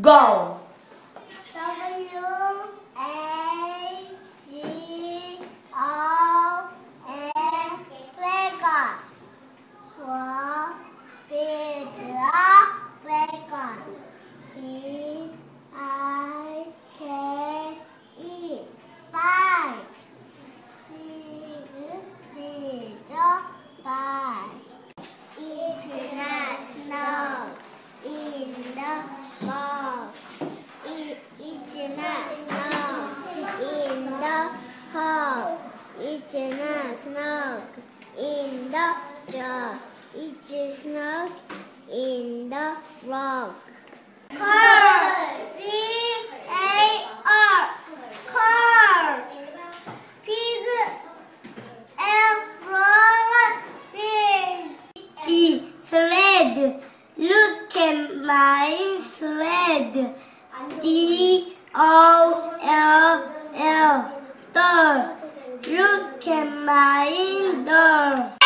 Go. Not snow in the jar. It's snow in the rock. Car. C A R. Car. Pig. And frog. Fish. E. Sled. Look at my sled. D O L L. Door. Look at my door.